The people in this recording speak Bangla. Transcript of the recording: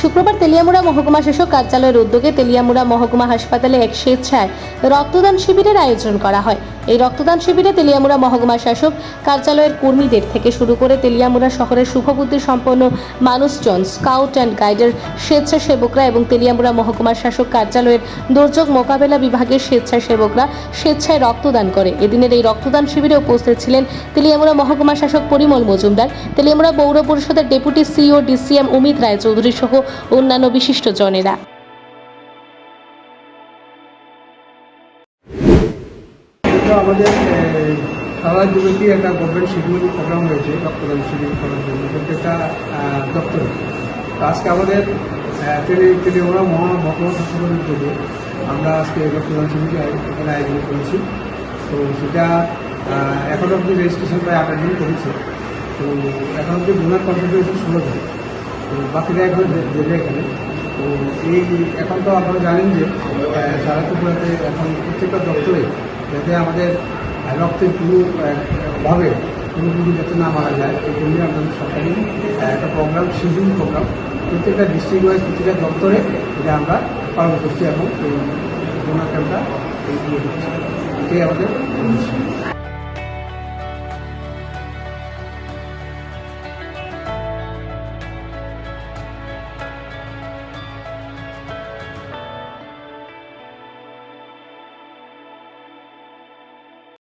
শুক্রবার তেলিয়ামুড়া মহকুমা শাসক কার্যালয়ের উদ্যোগে তেলিয়ামুড়া মহকুমা হাসপাতালে এক স্বেচ্ছায় রক্তদান শিবিরের আয়োজন করা হয়। এই রক্তদান শিবিরে তেলিয়ামুড়া মহকুমা শাসক কার্যালয়ের কর্মীদের থেকে শুরু করে তেলিয়ামুড়া শহরের শুভবুদ্ধি সম্পন্ন মানুষজন, স্কাউট অ্যান্ড গাইডের স্বেচ্ছাসেবকরা এবং তেলিয়ামুড়া মহকুমা শাসক কার্যালয়ের দুর্যোগ মোকাবেলা বিভাগের স্বেচ্ছাসেবকরা স্বেচ্ছায় রক্তদান করে। এদিনের এই রক্তদান শিবিরে উপস্থিত ছিলেন তেলিয়ামুড়া মহকুমা শাসক পরিমল মজুমদার, তেলিয়ামুড়া পৌর পরিষদের deputy CEO DCM Amit Roychowdhury সহ অন্যান্য বিশিষ্টজনেরা। এটা আমাদের সারা যুবতী একটা গভর্নমেন্ট শিডিউল প্রোগ্রাম রয়েছে রক্তদান শিবির করার প্রত্যেকটা দপ্তরে তো আজকে আমাদের আহ, তেলে মহা মহকুমা আমরা আজকে রক্তদান শিবির এখানে আয়োজন করেছি। তো সেটা এখন অব্দি রেজিস্ট্রেশন প্রায় আঠাশ দিন করেছে। তো এখন অব্দি ডোনার কন্ট্রিবিউশন ষোলো জন। তো বাকিরা এখন দেবে এখানে। তো এই এখন তো আপনারা জানেন যে সারা এখন প্রত্যেকটা দপ্তরে যাতে আমাদের রক্তের কোনো ভাবে কোনো কিছু যাতে না মারা যায়, এই জন্য আমাদের সরকারি একটা প্রোগ্রাম সিজন প্রোগ্রাম প্রত্যেকটা ডিস্ট্রিক্ট ওয়াইজ প্রত্যেকটা দপ্তরে এটা আমরা পালন করছি এবং এই ডোনার ক্যাম্পটা এগিয়ে দিচ্ছি এটাই আমাদের